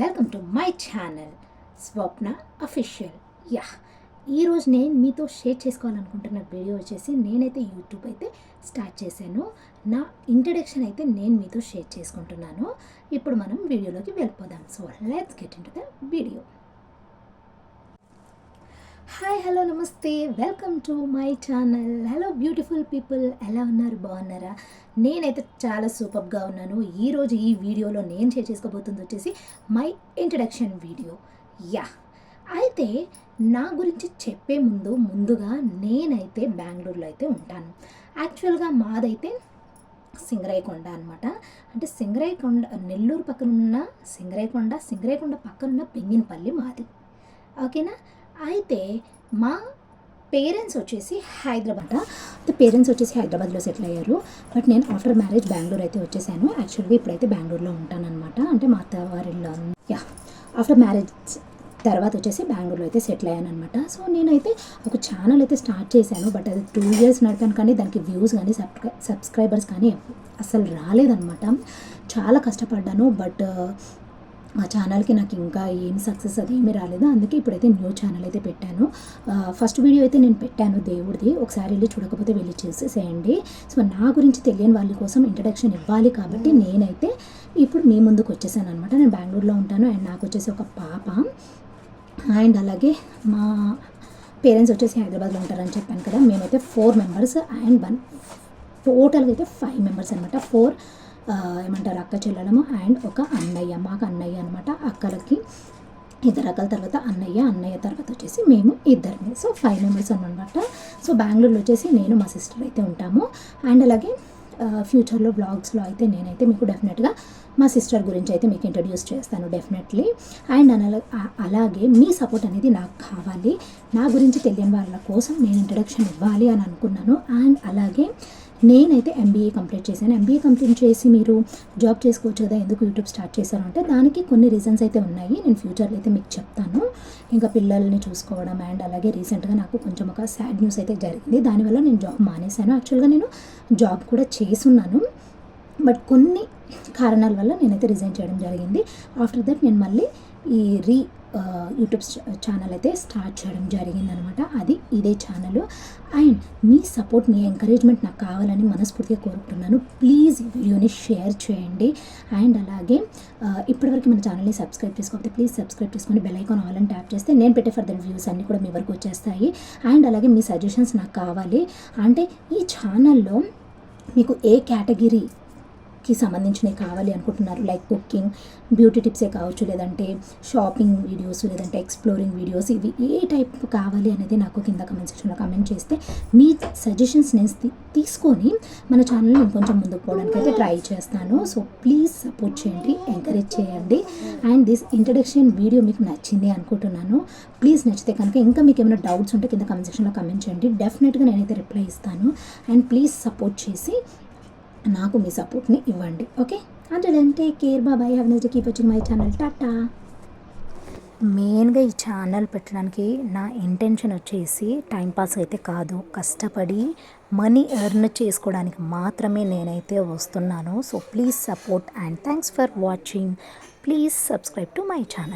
Welcome to my channel Swapna official yeah ఈరోజు నేను మీతో షేర్ చేసుకోవాలనుకుంటున్న వీడియో వచ్చేసి నేనైతే యూట్యూబ్ అయితే స్టార్ట్ చేశాను. నా ఇంట్రడక్షన్ అయితే నేను మీతో షేర్ చేసుకుంటున్నాను. ఇప్పుడు మనం వీడియోలోకి వెళ్ళిపోదాం. So let's get into the video hi hello namaste. Welcome to my channel. Hello beautiful people. ఎలా ఉన్నారు? బాగున్నారా? నేనైతే చాలా సూపర్గా ఉన్నాను. ఈరోజు ఈ వీడియోలో నేను షేర్ చేసుకోబోతుంది వచ్చేసి మై ఇంట్రడక్షన్ వీడియో. యా. అయితే నా గురించి చెప్పే ముందు ముందుగా నేనైతే బెంగళూరులో అయితే ఉంటాను. యాక్చువల్గా మాదైతే సింగరాయకొండ అనమాట అంటే సింగరాయకొండ నెల్లూరు పక్కన ఉన్న సింగరైకొండ సింగరైకొండ పక్కనున్న పెంగినపల్లి మాది. ఓకేనా? అయితే మా పేరెంట్స్ వచ్చేసి హైదరాబాద్. అయితే పేరెంట్స్ వచ్చేసి హైదరాబాద్లో సెటిల్ అయ్యారు. బట్ నేను ఆఫ్టర్ మ్యారేజ్ బెంగళూరు అయితే వచ్చేసాను. యాక్చువల్గా ఇప్పుడైతే బెంగళూరులో ఉంటానన్నమాట. అంటే మా అత్తవారిలో యా ఆఫ్టర్ మ్యారేజ్ తర్వాత వచ్చేసి బెంగళూరులో అయితే సెటిల్ అయ్యాను అనమాట సో నేనైతే ఒక ఛానల్ అయితే స్టార్ట్ చేశాను. బట్ అది టూ ఇయర్స్ నడిపాను కానీ దానికి వ్యూస్ కానీ సబ్స్క్రై సబ్స్క్రైబర్స్ కానీ అసలు రాలేదనమాట చాలా కష్టపడ్డాను. బట్ ఆ ఛానల్కి నాకు ఇంకా ఏం సక్సెస్ అది ఏమీ రాలేదు. అందుకే ఇప్పుడైతే న్యూ ఛానల్ అయితే పెట్టాను. ఫస్ట్ వీడియో అయితే నేను పెట్టాను దేవుడిది. ఒకసారి వెళ్ళి చూడకపోతే వెళ్ళి చేసేసేయండి. సో నా గురించి తెలియని వాళ్ళ కోసం ఇంట్రడక్షన్ ఇవ్వాలి కాబట్టి నేనైతే ఇప్పుడు మీ ముందుకు వచ్చేసాను అనమాట నేను బెంగళూరులో ఉంటాను. అండ్ నాకు వచ్చేసి ఒక పాప. అండ్ అలాగే మా పేరెంట్స్ వచ్చేసి హైదరాబాద్లో ఉంటారని చెప్పాను కదా. మేమైతే ఫోర్ మెంబర్స్ అండ్ వన్ టోటల్గా అయితే ఫైవ్ మెంబర్స్ అనమాట ఫోర్ ఏమంటారు అక్క చెల్లెలము అండ్ ఒక అన్నయ్య మాకు అన్నయ్య అనమాట అక్కలకి ఇద్దరు అక్కల తర్వాత అన్నయ్య అన్నయ్య తర్వాత వచ్చేసి మేము ఇద్దరిని సో ఫైవ్ మెంబర్స్ అనమాట సో బెంగళూరులో వచ్చేసి నేను మా సిస్టర్ అయితే ఉంటాము. అండ్ అలాగే ఫ్యూచర్లో బ్లాగ్స్లో అయితే నేనైతే మీకు డెఫినెట్గా మా సిస్టర్ గురించి అయితే మీకు ఇంట్రడ్యూస్ చేస్తాను డెఫినెట్లీ అండ్ అలాగే మీ సపోర్ట్ అనేది నాకు కావాలి. నా గురించి తెలియని వాళ్ళ కోసం నేను ఇంట్రడక్షన్ ఇవ్వాలి అని అనుకున్నాను. అండ్ అలాగే నేనైతే ఎంబీఏ కంప్లీట్ చేశాను. ఎంబీఏ కంప్లీట్ చేసి మీరు జాబ్ చేసుకోవచ్చు కదా ఎందుకు యూట్యూబ్ స్టార్ట్ చేశాను అంటే దానికి కొన్ని రీజన్స్ అయితే ఉన్నాయి. నేను ఫ్యూచర్లో అయితే మీకు చెప్తాను. ఇంకా పిల్లల్ని చూసుకోవడం అండ్ అలాగే రీసెంట్గా నాకు కొంచెం ఒక సాడ్ న్యూస్ అయితే జరిగింది. దానివల్ల నేను జాబ్ మానేశాను. యాక్చువల్గా నేను జాబ్ కూడా చేసున్నాను బట్ కొన్ని కారణాల వల్ల నేనైతే రిజైన్ చేయడం జరిగింది. ఆఫ్టర్ దట్ నేను మళ్ళీ ఈ రీ యూట్యూబ్ ఛానల్ అయితే స్టార్ట్ చేయడం జరిగిందనమాట. అది ఇదే ఛానల్ అండ్ మీ సపోర్ట్ మీ ఎంకరేజ్మెంట్ నాకు కావాలని మనస్ఫూర్తిగా కోరుకుంటున్నాను. ప్లీజ్ ఈ వీడియోని షేర్ చేయండి. అండ్ అలాగే ఇప్పటివరకు మన ఛానల్ని సబ్స్క్రైబ్ చేసుకోకపోతే ప్లీజ్ సబ్స్క్రైబ్ చేసుకొని బెల్ ఐకాన్ ఆల్ అని ట్యాప్ చేస్తే నేను పెట్టే ఫర్దర్ వ్యూస్ అన్నీ కూడా మీ వరకు వచ్చేస్తాయి. అండ్ అలాగే మీ సజెషన్స్ నాకు కావాలి. అంటే ఈ ఛానల్లో మీకు ఏ కేటగిరీ కి సంబంధించినవి కావాలి అనుకుంటున్నారు. లైక్ కుకింగ్ బ్యూటీ టిప్సే కావచ్చు లేదంటే షాపింగ్ వీడియోస్ లేదంటే ఎక్స్ప్లోరింగ్ వీడియోస్ ఇవి ఏ టైప్ కావాలి అనేది నాకు కింద కమెంట్ సెక్షన్లో కమెంట్ చేస్తే మీ సజెషన్స్ నేను తీసుకొని మన ఛానల్ని ఇంకొంచెం ముందుకు పోవడానికి అయితే ట్రై చేస్తాను. సో ప్లీజ్ సపోర్ట్ చేయండి ఎంకరేజ్ చేయండి. అండ్ దిస్ ఇంట్రడక్షన్ వీడియో మీకు నచ్చింది అనుకుంటున్నాను. ప్లీజ్ నచ్చితే కనుక ఇంకా మీకు ఏమైనా డౌట్స్ ఉంటే కింద కమెంట్ సెక్షన్లో కమెంట్ చేయండి. డెఫినెట్గా నేనైతే రిప్లై ఇస్తాను. అండ్ ప్లీజ్ సపోర్ట్ చేసి నాకు మీ సపోర్ట్ని ఇవ్వండి ఓకే? అంటే టేక్ కేర్ బాబాయ్ have next keep watching my channel tata మెయిన్గా ఈ ఛానల్ పెట్టడానికి నా ఇంటెన్షన్ వచ్చేసి టైంపాస్ అయితే కాదు. కష్టపడి మనీ ఎర్న్ చేసుకోవడానికి మాత్రమే నేనైతే వస్తున్నాను. So please support and thanks for watching please subscribe to my channel